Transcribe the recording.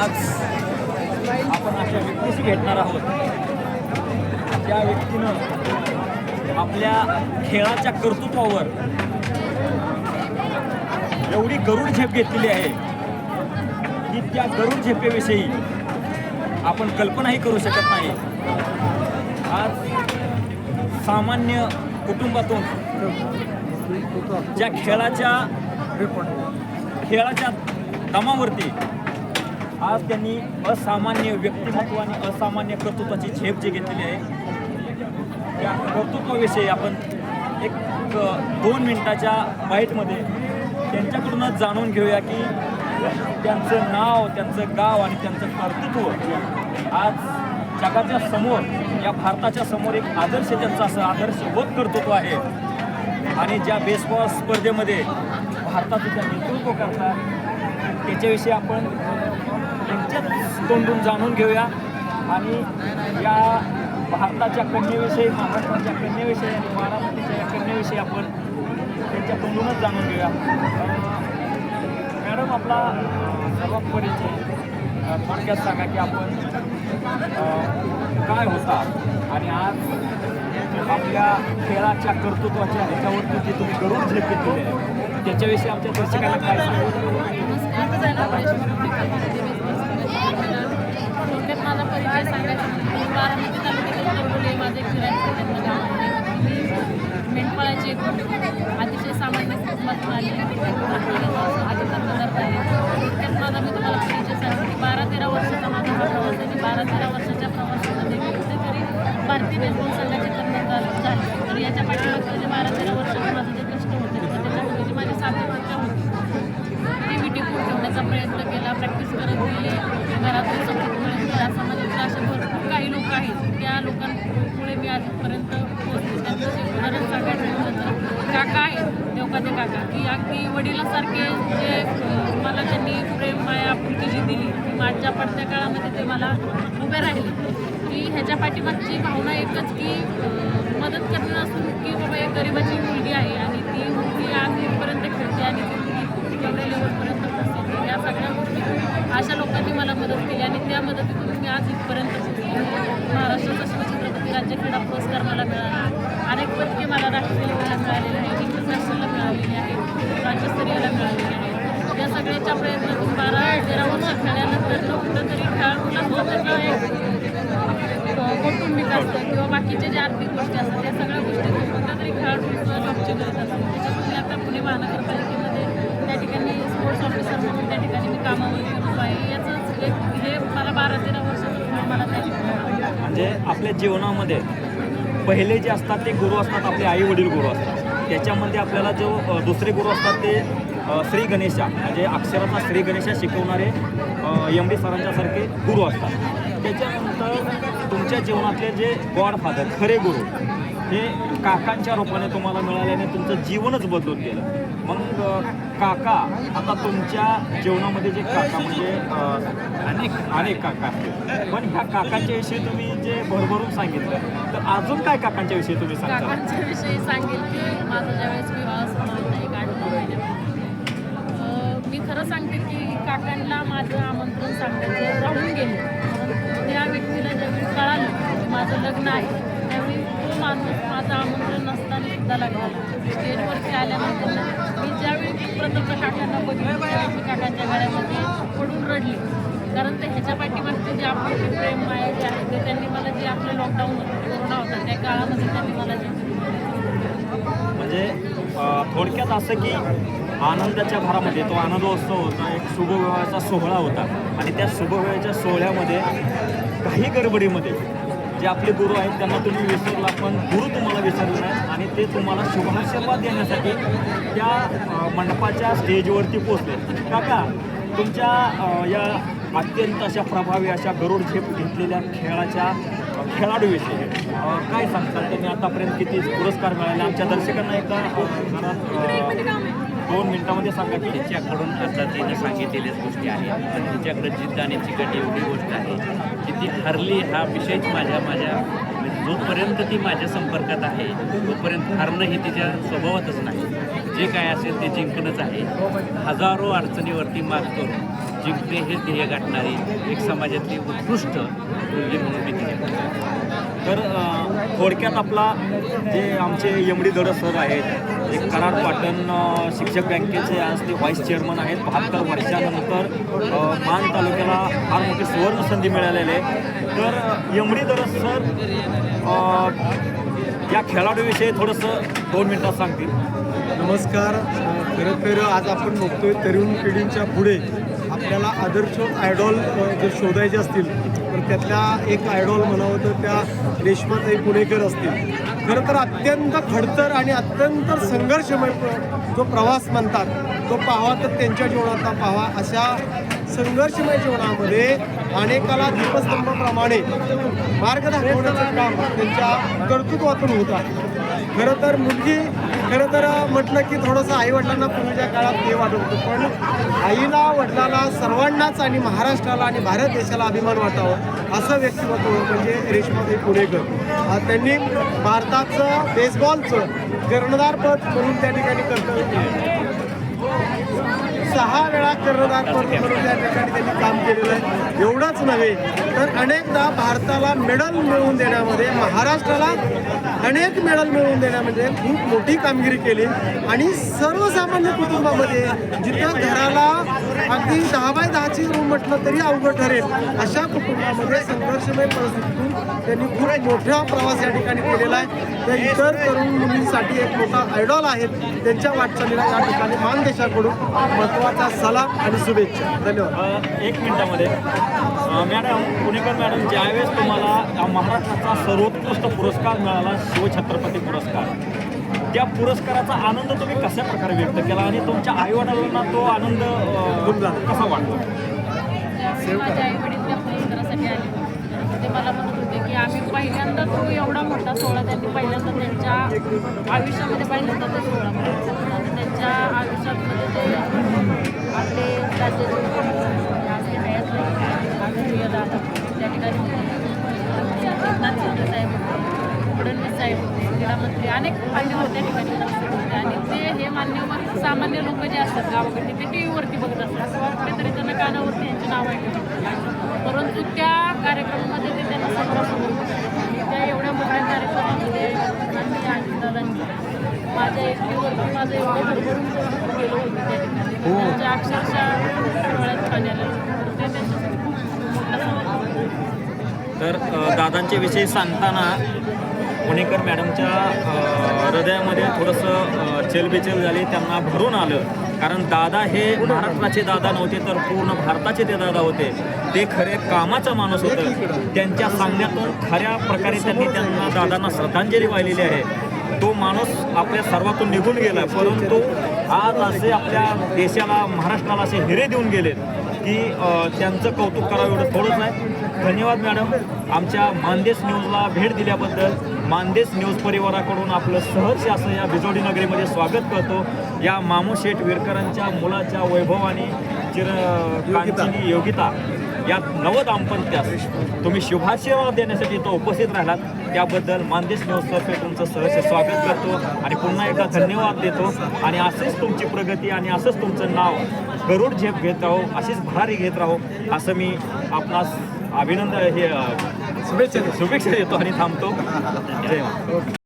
आज आपण अशा व्यक्तीशी भेटणार आहोत. त्या व्यक्तीनं आपल्या खेळाच्या कर्तृत्वावर एवढी गरुड झेप घेतलेली आहे की त्या गरुड झेपेविषयी आपण कल्पनाही करू शकत नाही. आज सामान्य कुटुंबातून ज्या खेळाच्या खेळाच्या दमावरती आज त्यांनी असामान्य व्यक्तिमत्व आणि असामान्य कर्तृत्वाची झेप जी घेतलेली आहे त्या कर्तृत्वाविषयी आपण एक दोन मिनिटाच्या बाईटमध्ये त्यांच्याकडूनच जाणून घेऊया की त्यांचं नाव त्यांचं गाव आणि त्यांचं कर्तृत्व आज जगाच्या समोर या भारताच्या समोर एक आदर्श त्यांचा असं आदर्शबोध कर्तृत्व आहे. आणि ज्या बेसबॉल स्पर्धेमध्ये भारताचं त्या नेतृत्व करतात त्याच्याविषयी आपण त्यांच्याच तोंडून जाणून घेऊया. आणि या भारताच्या कन्येविषयी महाराष्ट्राच्या कन्येविषयी आणि बारामतीच्या या कन्येविषयी आपण त्यांच्या तोंडूनच जाणून घेऊया. मॅडम आपला सर्वात परिचय थोडक्यात सांगा की आपण काय होता आणि आज आपल्या खेळाच्या कर्तृत्वाच्या ह्याच्यावरती जे तुम्ही गरुड झेप घेतलेली आहे त्याच्याविषयी आमच्या दर्शकांना काय सांगा थोडक्यात माझा परिचय सांगायचा म्हणजे बारामती तालुक्यातील माझे फिरायचं मेंढपाळाची अतिशय सामान्य प्रॅक्टिस घरातून सपोर्ट मिळत गेला समाजातले असे भरपूर काही लोक आहेत. त्या लोकांमुळे मी आजपर्यंत पोहोचले. त्यांचं उदाहरण सांगायचं काका आहेत देवकाचे काका. की अगदी वडिलासारखे जे मला त्यांनी प्रेम माया आपुलकी जी दिली ती माझ्या पडत्या काळामध्ये ते मला उभे राहिले. की ह्याच्या पाठीमागची भावना एकच की मदत करणं असून की बाबा एक गरिबाची मुलगी आहे. अशा लोकांनी मला मदत केली आणि त्या मदतीतून मी आज इथपर्यंत महाराष्ट्राचा शिवछत्रपती राज्य क्रीडा पुरस्कार मला मिळाला. अनेक पदके मला राष्ट्रीय लेवलला मिळालेले आहे इंटरनॅशनलला मिळालेली आहे राज्यस्तरीयला मिळालेली आहे या सगळ्याच्या प्रयत्नातून बारा तेरा वर्ष खेळल्यानंतर तो कुठंतरी खेळाडूला स्वतःचा एक कौटुंबिक असतं किंवा बाकीचे जे आर्थिक गोष्टी असतात त्या सगळ्या म्हणजे आपल्या जीवनामध्ये पहिले जे असतात ते गुरु असतात आपले आई वडील गुरु असतात. त्याच्यामध्ये आपल्याला जो दुसरे गुरु असतात ते श्री गणेशा म्हणजे अक्षराचा श्री गणेशा शिकवणारे एम डी सरांच्यासारखे गुरु असतात. त्याच्यानंतर तुमच्या जीवनातले जे गॉड फादर खरे गुरु हे काकांच्या रूपाने तुम्हाला मिळाल्याने तुमचं जीवनच बदलून गेलं. मग काका आता तुमच्या जीवनामध्ये जे काका म्हणजे अनेक अनेक काका असतील पण ह्या काकांच्या विषयी तुम्ही जे भरभरून सांगितलं तर अजून काय काकांच्या विषयी तुम्ही सांगा काकांच्या विषयी सांगेल की माझा ज्यावेळेस विवाह एक आठ मी खरं सांगते की काकांना माझं आमंत्रण सांगायचं राहून गेलं. त्या व्यक्तीला ज्यावेळी कळालं की माझं लग्न आहे त्यावेळी माणूस माझं आमंत्रण नसताना सुद्धा लागला स्टेजवरती आल्यानंतर मी ज्यावेळी प्रथम काकांना बघितलं त्यावेळी मी काकांच्या गळ्यामध्ये पडून रडली. कारण ते ह्याच्या पाठीमागचे जे आपले प्रेम माया जे आहे ते त्यांनी मला जे आपलं लॉकडाऊन कोरोना होता त्या काळामध्ये त्यांनी मला जे म्हणजे थोडक्यात असं की आनंदाच्या भरामध्ये तो आनंदोत्सव होता एक शुभविवाहाचा सोहळा होता. आणि त्या शुभविवाहाच्या सोहळ्यामध्ये काही गडबडीमध्ये जे आपले गुरु आहेत त्यांना तुम्ही विसरला पण गुरु तुम्हाला विसरला नाही आणि ते तुम्हाला शुभाशीर्वाद देण्यासाठी त्या मंडपाच्या स्टेजवरती पोचले काका तुमच्या या अत्यंत अशा प्रभावी अशा गरुड झेप घेतलेल्या खेळाच्या खेळाडूविषयी काय सांगतात त्यांनी आतापर्यंत किती पुरस्कार मिळाले? आमच्या दर्शकांना एकदा अ, दोन मिनिटामध्ये सांगा की तिच्याकडून आता तिने सांगितलेल्याच गोष्टी आहेत पण तिच्याकडे जिद्द आणि चिकट एवढी गोष्ट आहे की ती हरली हा विषयच माझ्या माझ्या म्हणजे जोपर्यंत ती माझ्या संपर्कात आहे तोपर्यंत हरणं हे तिच्या स्वभावातच नाही जे काय असेल ते जिंकणंच आहे हजारो अडचणीवरती मात करून जिंकणे हे ध्येय गाठणारी एक समाजातली उत्कृष्ट मुलगी म्हणून मी. तर थोडक्यात आपला जे आमचे यमडी दड सर आहेत एक कराड पाटण शिक्षक बँकेचे आज ते व्हाईस चेअरमन आहेत. बहात्तर वर्षानंतर मान तालुक्याला फार मोठी सुवर्ण संधी मिळालेली आहे. तर यमडी दरस सर या खेळाडूविषयी थोडंसं दोन मिनटात सांगतील. नमस्कार. खरं तर आज आपण बघतोय तरुण पिढींच्या पुढे आपल्याला आदर्श आयडॉल जर शोधायचे असतील तर त्यातल्या एक आयडॉल म्हणावं तर त्या रेश्माताई पुणेकर असतील. खरं तर अत्यंत खडतर आणि अत्यंत संघर्षमय प्र- जो प्रवास म्हणतात तो पाहावा तर त्यांच्या जीवनातला पाहावा. अशा संघर्षमय जीवनामध्ये अनेकाला दीपस्तंभाप्रमाणे मार्ग दाखवण्याचं काम त्यांच्या कर्तृत्वातून होत आहे. खरं तर मुलगी खरं तर म्हटलं की थोडंसं आई वडिलांना पूर्वीच्या काळात हे वाटत होतं पण आईला वडिलाला सर्वांनाच आणि महाराष्ट्राला आणि भारत देशाला अभिमान वाटावं असं व्यक्तिमत्व म्हणजे रेश्माताई पुणेकर. त्यांनी भारताचं बेसबॉलचं कर्णधारपद म्हणून त्या ठिकाणी कर्तव्य केलं. सहा वेळा कर्णधारपद म्हणून त्या ठिकाणी त्यांनी काम केलेलं आहे. एवढंच नव्हे तर अनेकदा भारताला मेडल मिळवून देण्यामध्ये महाराष्ट्राला अनेक मेडल मिळवून देण्यामध्ये म्हणजे खूप मोठी कामगिरी केली. आणि सर्वसामान्य कुटुंबामध्ये जिथं घराला अगदी दहा बाय दहाची रूम म्हटलं तरी अवघड ठरेल अशा कुटुंबामध्ये संघर्षमय परिस्थितीतून त्यांनी खूप मोठा प्रवास या ठिकाणी केलेला आहे. तर इतर तरुण मुलींसाठी एक मोठा आयडॉल आहेत त्यांच्या वाटचालीला या ठिकाणी मानदेशाकडून महत्त्वाचा सलाम आणि शुभेच्छा. धन्यवाद. एक मिनिटामध्ये. मॅडम पुणेकर मॅडम ज्यावेळेस तुम्हाला महाराष्ट्राचा सर्वोत्कृष्ट पुरस्कार मिळाला शिवछत्रपती पुरस्कार. त्या पुरस्काराचा आनंद तुम्ही कशा प्रकारे व्यक्त केला आणि तुमच्या आईवडिलांना तो आनंद कसा वाटतो त्यावेळी माझे आई वडील त्या पुरस्कारासाठी आले ते मला म्हणत होते की आम्ही पहिल्यांदा तो एवढा मोठा सोहळा त्यांनी पहिल्यांदा त्यांच्या आयुष्यामध्ये पहिल्यांदा ते सोहळा. त्यांच्या आयुष्यामध्ये ते अनेक मान्यवर त्या ठिकाणी उपस्थित होते आणि ते हे मान्यवर सामान्य लोक जे असतात गावाकडे ते टी व्हीवरती बघत असतात. असं वाटतं तरी त्यांना कानावरती यांचे नाव ऐकलं परंतु त्या कार्यक्रमामध्ये ते त्यांना समोरासमोर त्या एवढ्या मोठ्या कार्यक्रमामध्ये आणि आजीदादांनी माझ्या एकटीवरती माझं एवढं भरभरून गेलं होतं त्या ठिकाणी. त्यांच्या अक्षरशः डोळ्यात पाणी आलं तर ते त्यांच्यासाठी खूप मोठा. तर दादांच्या विषयी सांगताना पुणेकर मॅडमच्या हृदयामध्ये थोडंसं चेलबिचेल चलबिचल झाली त्यांना भरून आलं. कारण दादा हे महाराष्ट्राचे दादा नव्हते तर पूर्ण भारताचे ते दादा होते. ते खरे कामाचा माणूस होतं. त्यांच्या सांगण्यातून खऱ्या प्रकारे त्यांनी त्यांना दादांना श्रद्धांजली वाहिलेली आहे. तो माणूस आपल्या सर्वातून निघून गेला परंतु आज असे आपल्या देशाला महाराष्ट्राला असे हिरे देऊन गेले की त्यांचं कौतुक करावं एवढं थोडंच आहे. धन्यवाद मॅडम. आमच्या मानदेश न्यूजला भेट दिल्याबद्दल मानदेश न्यूज परिवाराकडून आपलं सहर्ष असं या बिजोडी नगरीमध्ये स्वागत करतो. या मामू शेठ विरकरांच्या मुलाच्या वैभवाने चिर कांचनी योगिता. या नव दाम्पत्यास तुम्ही शुभाशीर्वाद देण्यासाठी इथं उपस्थित राहिलात. त्याबद्दल मानदेश न्यूजतर्फे तुमचं सहर्ष स्वागत करतो आणि पुन्हा एकदा धन्यवाद देतो. आणि असेच तुमची प्रगती आणि असंच तुमचं नाव गरुड झेप घेत राहो अशीच भरारी घेत राहो असं मी आपणास अभिनंदन हे शुभेच्छा शुभेच्छा देतो आणि थांबतो. जय